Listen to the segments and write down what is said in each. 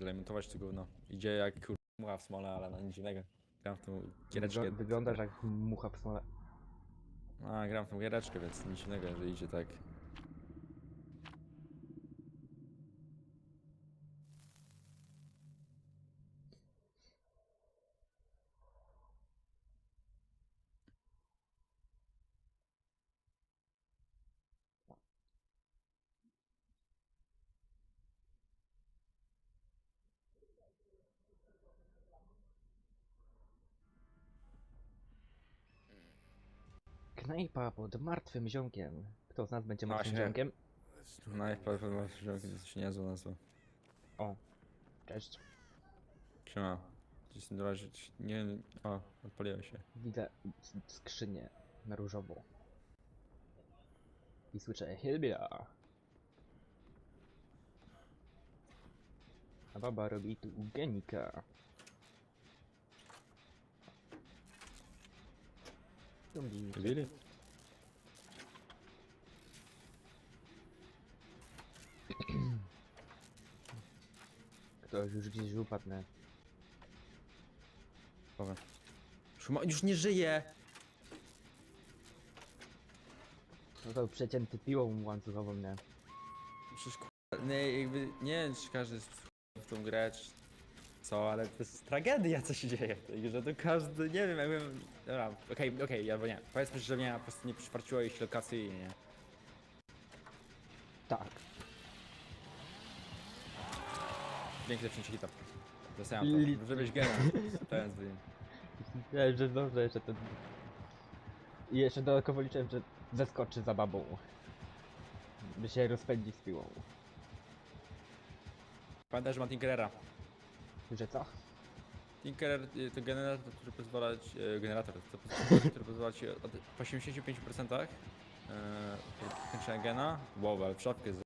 dalej montować to gówno. Idzie jak kur... mucha w smole, ale no nic dziwnego. Gram w tą giereczkę. Wygl- Wyglądasz jak mucha w smole. A, gram w tą giereczkę, więc nic dziwnego, że idzie tak. Knajpa pod martwym ziomkiem. Kto z nas będzie martwym Właśnie. ziomkiem? Że to się niezła nazwa. O. Cześć. Siema. Gdzieś na razie nie... O, odpaliło się. Widzę s- skrzynię na różowo. I słyszę Hilbia. A baba robi tu genika. Zombie. Już gdzieś upadł. nie? Dobra. Szuma, już nie żyje! Został przecięty piłą łańcuchową, nie? Przecież kurwa, nie, jakby, nie wiem czy każdy jest w tą grę, czy co, ale to jest tragedia co się dzieje w tej grze, to każdy, nie wiem, jakbym, dobra, okej, okej, albo nie, powiedzmy, że mnie po prostu nie przyparciło jeśli lokacyjnie, nie? Tak. Dzięki za przyjęcie hita. Dostałem Li- to, żebyś gena, to jest wynik. Ja że dobrze jeszcze ten... I jeszcze dodatkowo liczyłem, że zeskoczy za babą. By się rozpędzi z piłą. Pamiętaj, że ma Tinkerera. Że co? Tinkerer y, to generator, który pozwala ci, e, generator, to pozwala, który pozwala ci od, po 85% e, kończenia gena. Wow, ale w szafkę z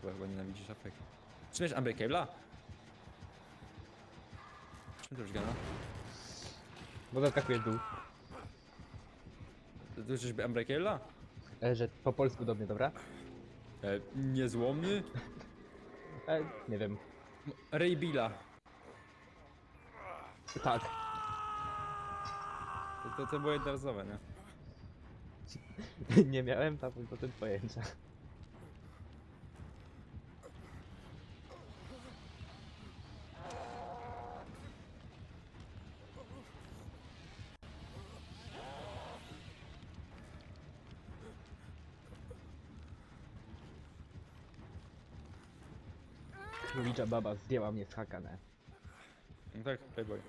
chyba chyba nienawidzi szafek. Czy wiesz Amber Cable'a? Czym to już gena? Bo zaskakuje w dół. To to Amber Cable'a? E, że po polsku do mnie, dobra? E, niezłomny? E, nie wiem. Ray Billa. Tak. To, to, to było jednorazowe, nie? nie miałem tam o tym pojęcia. Królicza baba zdjęła mnie z haka, ne? No tak, Playboy.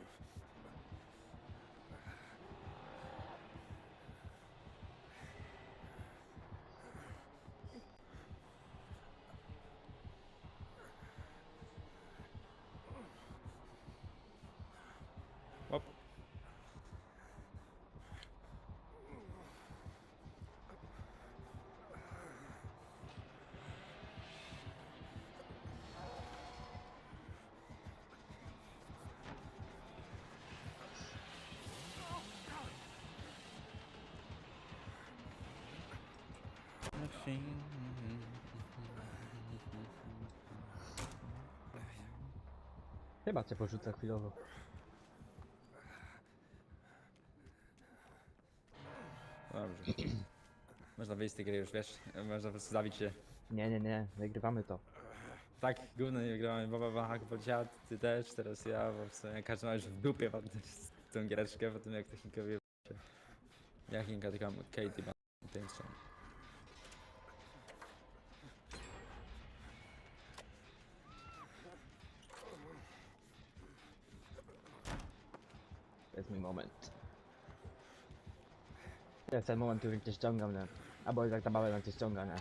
Chyba cię porzucę chwilowo. Dobrze. Można wyjść z tej gry już, wiesz? Można po prostu zabić się. Nie, nie, nie, wygrywamy to. Tak, gówno nie wygrałem, baba Bachak powiedziała, ty też, teraz ja, bo w sumie każdy ma już w dupie potem tę giereczkę, po tym jak technikowie się. Ja Chinka tylko Katie, ba- tym strzem. Jest mój moment. To jest ten moment, w którym cię ściągam, nie? Albo jak ta baba na cię ściąga, nie?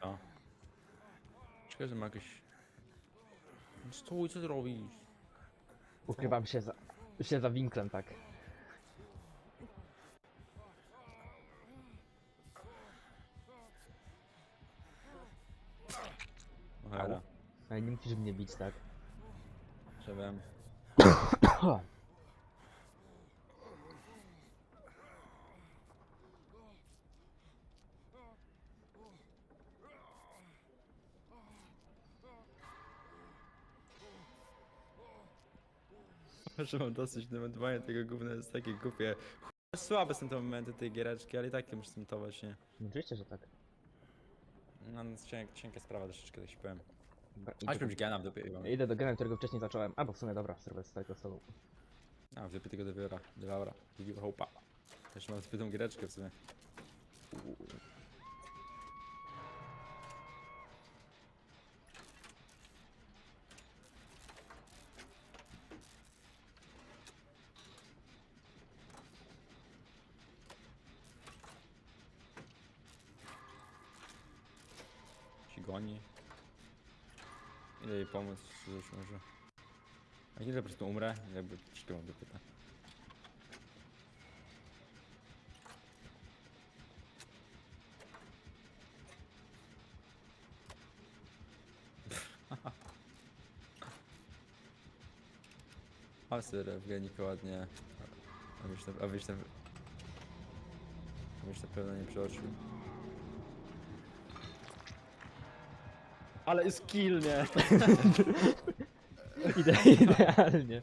O. Czekaj, że ma jakieś... Stój, co ty robisz? Ukrywam się za, się za winklem, tak. Cholera. Ale nie musisz mnie bić tak. Czy wiem. Że mam dosyć dementowania tego gówna, jest takie głupie. Słabe są te momenty tej giereczki, ale i tak je muszę sentować, nie? Oczywiście, że tak. No, no cienka, cienka sprawa troszeczkę, tak się powiem. Idę, być gena w dupie, chyba. idę do gena, którego wcześniej zacząłem. Albo w sumie dobra, serwer z tego sobą. A, w dupie tego dewiora, dewaura, drugiego hopa. Też mam zbytą giereczkę w sumie. Ci goni. Ile jej pomóc, czy już może? A ile po prostu umrę? Jakby trzymał do pyta. A sobie Evgenika ładnie. A byś na, a byś na, a byś na pewno nie przeoczył. Ale jest kill, nie? Ide idealnie.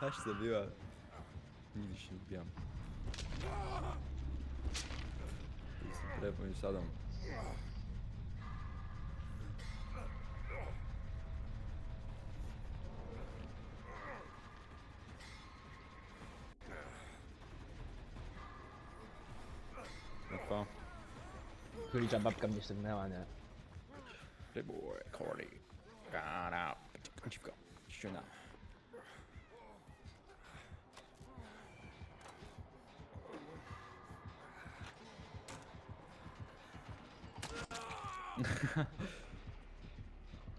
Aż zabiła. Nigdy się nie wbijam. Jestem prepą i sadą. To. Kulicza babka mnie ściągnęła, nie? Rybuły, cordy. Gara. Dziwko. Ściuna.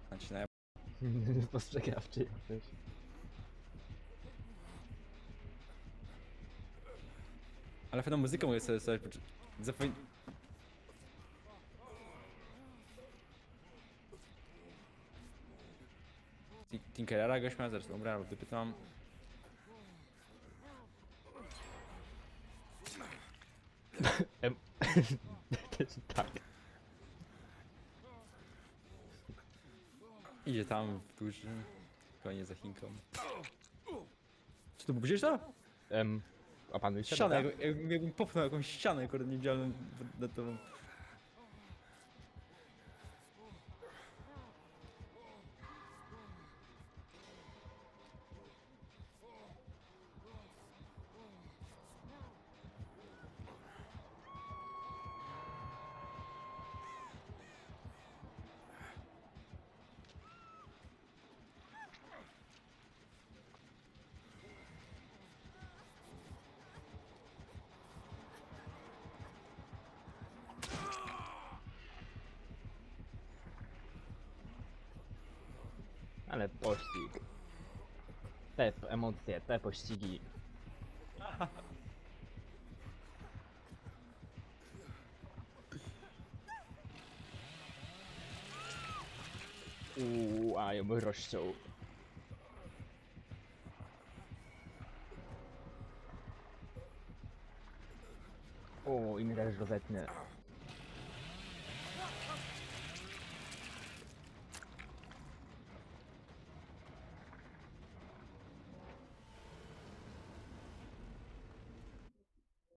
Znaczy, na Spostrzegawczy jesteś. Ale fajną muzyką sobie sobie zapomnieć. Tinkerera goś ma, zaraz dobra, bo pytam. Em... tak. Idzie tam w duży. Konie za Chinką. Czy to budzisz to? Em... Opanuj się, Ścianę, jak, jak, jakbym popchnął jakąś ścianę, kurde, niewidzialną nad Ale pościg. Te emocje, te pościgi. Uuu, a ją rozciął. O, i mnie też rozetnie.